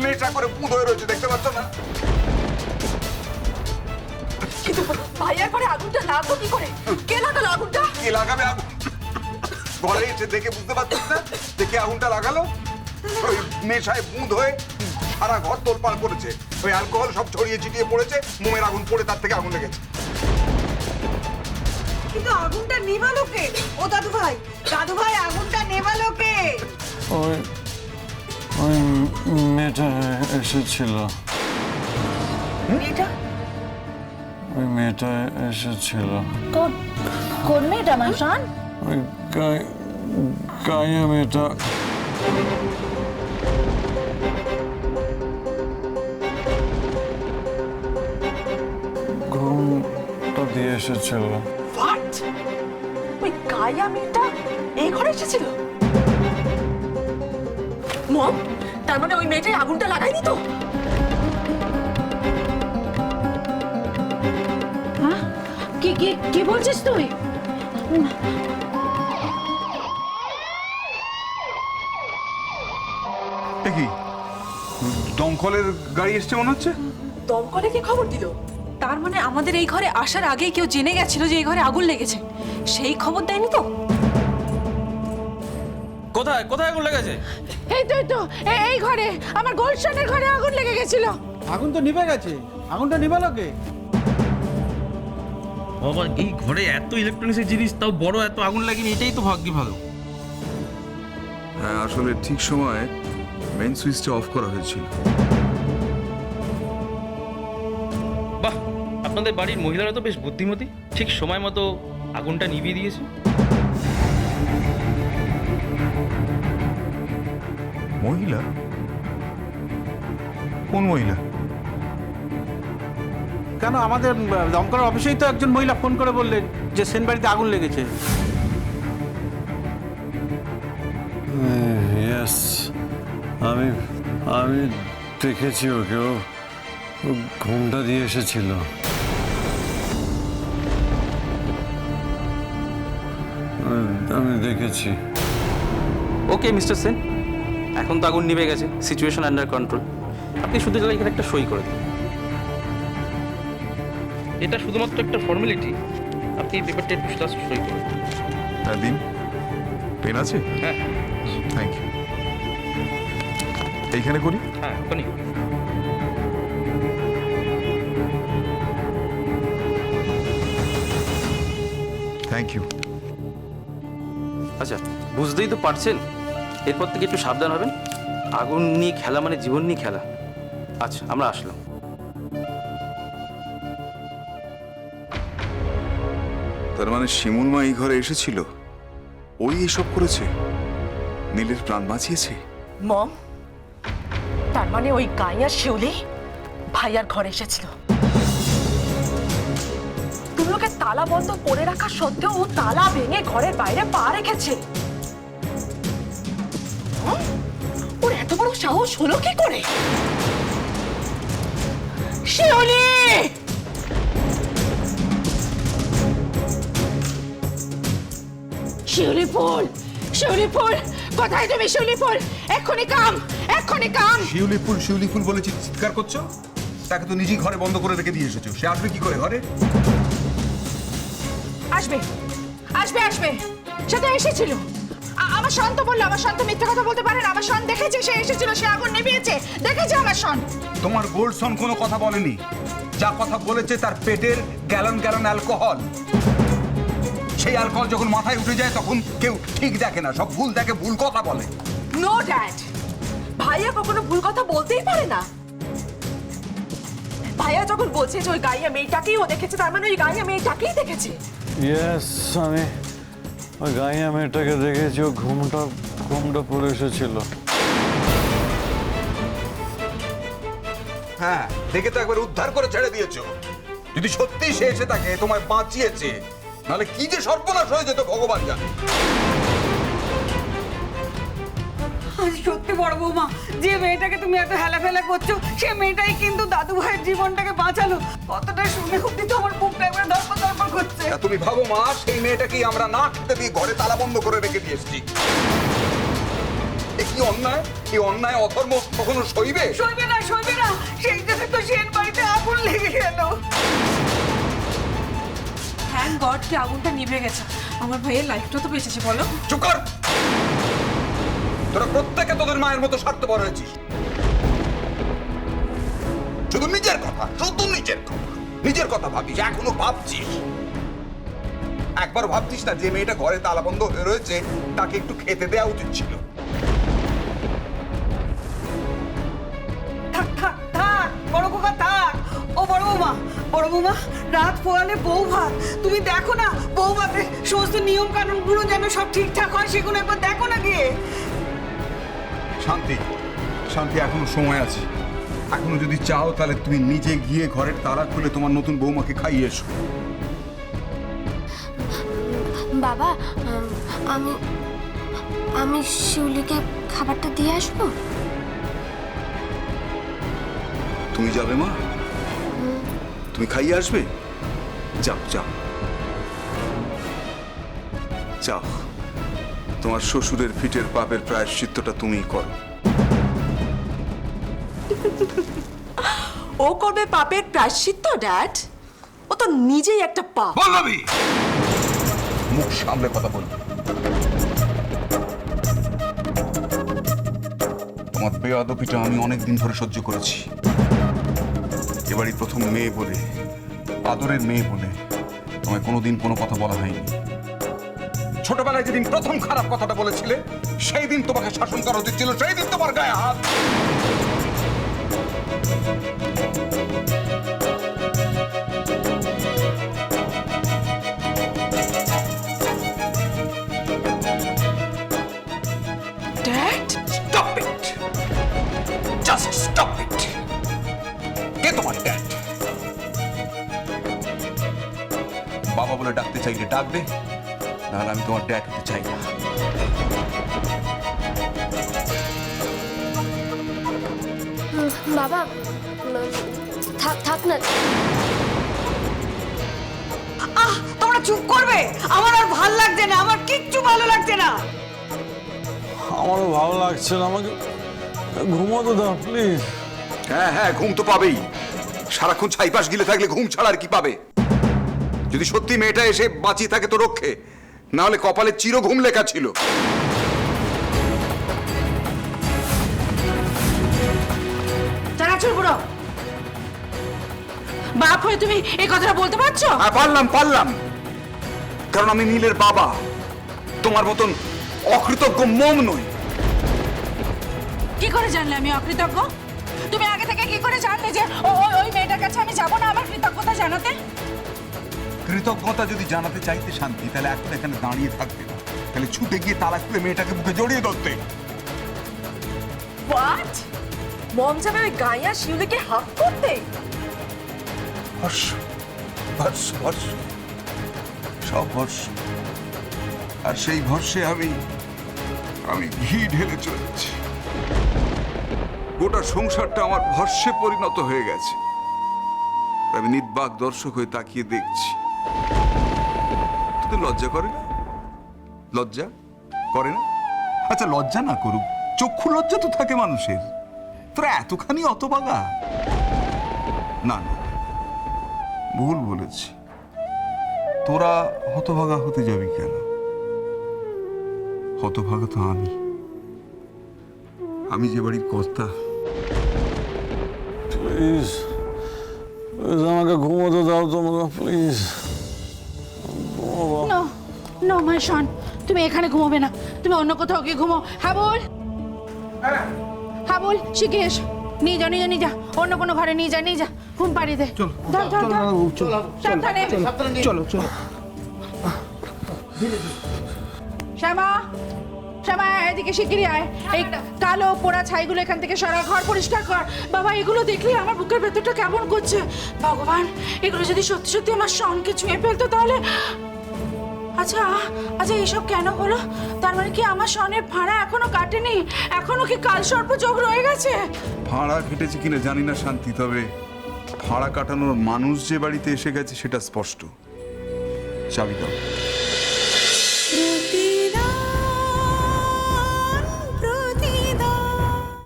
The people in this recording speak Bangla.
নেশা করে পুঁদ হয়ে রয়েছে দেখতে পাচ্ছ না? কিন্তু ভাইয়ার ঘরে আগুনটা লাগল কি করে? কে লাগালো আগুনটা? কে লাগাবে আগুন? ঘরে এসে দেখে বুঝতে পারছিস না? দেখে আগুনটা লাগালো? ওই নেশায় বুঁদ হয়ে সারা ঘর তোলপাড় করেছে। ওই অ্যালকোহল সব ছড়িয়ে ছিটিয়ে পড়েছে মোমের আগুন পড়ে তার থেকে আগুন লেগেছে। কিন্তু আগুনটা নেভালো কে? ও দাদু ভাই দাদু ভাই আগুনটা নেভালো কে? ওই ওই মেয়েটা এসেছিল। মেয়েটা? ওই মেয়েটা এসেছিল। কোন মেয়েটা মাসান? ওই গায়ে মেয়েটা। ঘুমটা দিয়ে এসেছিল। হোয়াট ওই গায়া মেয়েটা এই ঘরে এসেছিল? মম তার মানে ওই মেয়েটাই আগুনটা লাগায়নি তো? কি কি কি বলছিস তুই? দমকলের গাড়ি এসছে মনে হচ্ছে? দমকলে কে খবর দিল? তার মানে আমাদের এই ঘরে আসার আগেই কেউ জেনে গেছিল যে এই ঘরে আগুন লেগেছে। সেই খবর দেয়নি তো? কোথায়? কোথায় আগুন লেগেছে? এই তো এই তো এ- এই ঘরে আমার গোলশানের ঘরে আগুন লেগে গেছিল। আগুন তো নিভে গেছে। আগুনটা নিভালো কে? বাবা এই ঘরে এত ইলেকট্রনিক্সের জিনিস তাও বড় এত আগুন লাগেনি এটাই তো ভাগ্য ভালো। হ্যাঁ আসলে ঠিক সময়ে মেন সুইচটা অফ করা হয়েছিল। বাহ আপনাদের বাড়ির মহিলারা তো বেশ বুদ্ধিমতী। ঠিক সময় মতো আগুনটা নিভিয়ে দিয়েছে। মহিলা? কোন মহিলা? কেন আমাদের দমকলের অফিসেই তো একজন মহিলা ফোন করে বললেন যে সেন বাড়িতে আগুন লেগেছে। ইয়েস আমি আমি দেখেছি ওকে ও ও ঘুমটা দিয়ে এসেছিল। আমি- আমি দেখেছি। ওকে মিস্টার সেন এখন তো আগুন নিভে গেছে সিচুয়েশন আন্ডার কন্ট্রোল আপনি শুধু গেলে এখানে একটা সই করে দিন। এটা শুধুমাত্র একটা ফর্মালিটি আপনি এই পেপারটা একটু সই করে দিন হ্যাঁ দিন। পেন আছে? হ্যাঁ। থ্যাংক ইউ এইখানে করি? হ্যাঁ করুন। থ্যাংক ইউ আচ্ছা বুঝতেই তো পারছেন এরপর থেকে একটু সাবধান হবেন। আগুন নিয়ে খেলা মানে জীবন নিয়ে খেলা। আচ্ছা আমরা আসলাম। তার মানে শিমুল মা এই ঘরে এসেছিল? ওই এসব করেছে? নীলের প্রাণ বাঁচিয়েছে? মম তার মানে ওই গাইয়া শিউলি ভাইয়ার ঘরে এসেছিল। তুমি ওকে তালা বন্ধ করে রাখা সত্ত্বেও ও তালা ভেঙে ঘরের বাইরে পা রেখেছে। সাহস হলো কি করে? শিউলি! শিউলি ফুল শিউলি ফুল কোথায় তুমি শিউলি ফুল? এক্ষুনি কাম এক্ষুনি কাম। শিউলি ফুল শিউলি ফুল বলে চিৎকার করছ? তাকে তো নিজেই ঘরে বন্ধ করে রেখে দিয়ে এসেছ। সে আসবে কি করে ঘরে? আসবে আসবে আসবে। সে তো এসেছিল। আমার শান্ত বলল আমার শান্ত মিথ্যে কথা বলতে পারে না আমার শান দেখেছে সে এসেছিল সে আগুন নিভিয়েছে। দেখেছে আমার শান। তোমার গোল্ডসন কোনো কথা বলেনি। যা কথা বলেছে তার পেটের গ্যালন গ্যালন অ্যালকোহল। সেই অ্যালকোহল যখন মাথায় উঠে যায় তখন কেউ ঠিক দেখে না সব ভুল দেখে ভুল কথা বলে। নো ড্যাড ভাইয়া কখনো ভুল কথা বলতেই পারে না। ভাইয়া যখন বলছে যে ওই গাইয়া মেয়েটাকেই ও দেখেছে তার মানে ওই গাইয়া মেয়েটাকেই দেখেছে। ইয়েস আমি ওই গাইয়া মেয়েটাকে দেখেছি ও ঘুমটা ঘুমটা পরে এসেছিল। হ্যাঁ দেখে তো একবার উদ্ধার করে ছেড়ে দিয়েছ। যদি সত্যি সে এসে থাকে তোমায় বাঁচিয়েছে নাহলে কি যে সর্বনাশ হয়ে যেত ভগবান জানে। আজ সত্যি বড় বৌমা যে মেয়েটাকে তুমি এত হেলাফেলা করছ সে মেয়েটাই কিন্তু দাদু ভাইয়ের জীবনটাকে বাঁচালো। কতটা শুনে সত্যি তো আমার বুকটা একবার ধরপর করছে। তা তুমি ভাবো মা সেই মেয়েটাকেই আমরা না খেতে দিয়ে ঘরে তালা বন্ধ করে রেখে দিয়ে এসেছি। এ কি অন্যায়? এই অন্যায় অধর্ম কখনো সইবে? সইবে না সইবে না। সেই জন্য তো সেন বাড়িতে আগুন লেগে গেল। থ্যাংক গড কি আগুনটা নিভে গেছে। আমার ভাইয়ের লাইফটা তো বেঁচেছে বলো। চুপ কর! তোরা প্রত্যেকে তোদের মায়ের মতো স্বার্থপর হয়েছিস। শুধু নিজের কথা শুধু নিজের কথা। নিজের কথা ভাবিস এখনও ভাবছিস। একবার ভাবছিস না যে মেয়েটা ঘরে তালা বন্ধ হয়ে রয়েছে তাকে একটু খেতে দেওয়া উচিত ছিল। থাক বড় ও বড় বৌমা বড় বৌমা রাত পোয়ালে বউ ভাত তুমি দেখো না বউ ভাতে সমস্ত নিয়ম কানুনগুলো যেন সব ঠিকঠাক হয় সেগুলো একবার দেখো না গিয়ে। শান্তি শান্তি এখনও সময় আছে। এখনও যদি চাও তাহলে তুমি নিজে গিয়ে ঘরের তালা খুলে তোমার নতুন বৌমাকে খাইয়ে এসো। বাবা আমি আমি শিউলিকে খাবারটা দিয়ে আসব? তুমি যাবে মা? তুমি খাইয়ে আসবে? যাও যাও। যাও। তোমার শ্বশুরের ফিটের পাপের প্রায়শ্চিত্তটা তুমিই করো। ও করবে পাপের প্রায়শ্চিত্ত ড্যাড ও তো নিজেই একটা পাপ। পল্লবী মুখ সামলে কথা বলবি তোমার বেয়াদপিটা আমি অনেক দিন ধরে সহ্য করেছি। এবারই প্রথম মেয়ে বলে, আদরের মেয়ে বলে তোমায় কোনোদিন কোনো কথা বলা হয়নি। ছোটবেলায় যেদিন প্রথম খারাপ কথাটা বলেছিলে সেই দিন তোমাকে শাসন করা উচিত ছিল সেই দিন তোমার গায়ে হাত। চাইলে ডাকবে নাহলে আমি তোমার ড্যাড হতে চাই না। বাবা থাক থাক না। আহ তোমরা চুপ করবে। আমার আর ভালো লাগছে না আমার কিচ্ছু ভালো লাগছে না। আমারও ভালো লাগছে না আমাকে ঘুমোতে দাও প্লিজ হ্যাঁ হ্যাঁ ঘুম তো পাবেই। সারাক্ষণ ছাইপাশ গিলে থাকলে ঘুম ছাড়া আর কি পাবে? যদি সত্যি মেয়েটা এসে বাঁচিয়ে থাকে তো রক্ষে। না হলে কপালে চির ঘুম লেখা ছিল। বাপ হয়ে তুমি এই কথাটা বলতে পারছ? হ্যাঁ পারলাম পারলাম। কারণ আমি নীলের বাবা। তোমার মতন অকৃতজ্ঞ মম নই। কি করে জানলে আমি অকৃতজ্ঞ? তুমি আগে থেকে কি করে জানলে যে ওই ওই মেয়েটার কাছে আমি যাব না আমার কৃতজ্ঞতা জানাতে? কৃতজ্ঞতা যদি জানাতে চাইতে শান্তি তাহলে এখন এখানে দাঁড়িয়ে থাকতে না। তাহলে ছুটে গিয়ে তালা খুলে মেয়েটাকে বুকে জড়িয়ে ধরতে। হোয়াট মম যাবে ওই গাইয়া শিউলিকে হাত করতে? হর্ষ হর্ষ হর্ষ। সব হর্ষ। আর সেই ভর্ষে আমি আমি ঘি ঢেলে চলেছি। গোটা সংসারটা আমার ভর্ষে পরিণত হয়ে গেছে। আমি নির্বাক দর্শক হয়ে তাকিয়ে দেখছি। তোদের লজ্জা করে না? লজ্জা? করে না? আচ্ছা লজ্জা না করুক। চক্ষু লজ্জা তো থাকে মানুষের। তোরা এতখানি অতবাগা। না না, ভুল বলেছি। তোরা হতভাগা হতে যাবি কেন? হতভাগা তো আমি। আমি যে বাড়ির কর্তা। প্লিজ আমাকে ঘুমোতে দাও তোমরা please no no my son তুমি এখানে ঘুমোবে না। তুমি অন্য কোথাও গিয়ে ঘুমো। হ্যাঁ বল। হ্যাঁ বল শিখে এসো। নিয়ে যা নিয়ে যা নিয়ে যা। অন্য কোনো ঘরে নিয়ে যা নিয়ে যা। ঘুম পাড়িয়ে দে ধর। সাবধানে। চলো চলো শ্যামা শ্যামা এদিকে শিগগিরই আয়। এই কালো পোড়া ছাইগুলো এখান থেকে সরা ঘর পরিষ্কার কর। বাবা এগুলো দেখলে আমার বুকের ভেতরটা কেমন করছে। ভগবান এগুলো যদি সত্যি সত্যি আমার সনকে ছুঁয়ে ফেলতো তাহলে আচ্ছা আচ্ছা এসব কেন হলো? তার মানে কি আমার সনের ভাড়া এখনও কাটেনি? এখনও কি কাল সর্পযোগ রয়ে গেছে? ভাড়া কেটেছে কিনা জানি না শান্তি, তবে ভাড়া কাটানোর মানুষ যে বাড়িতে এসে গেছে সেটা স্পষ্ট। চাবি দাও।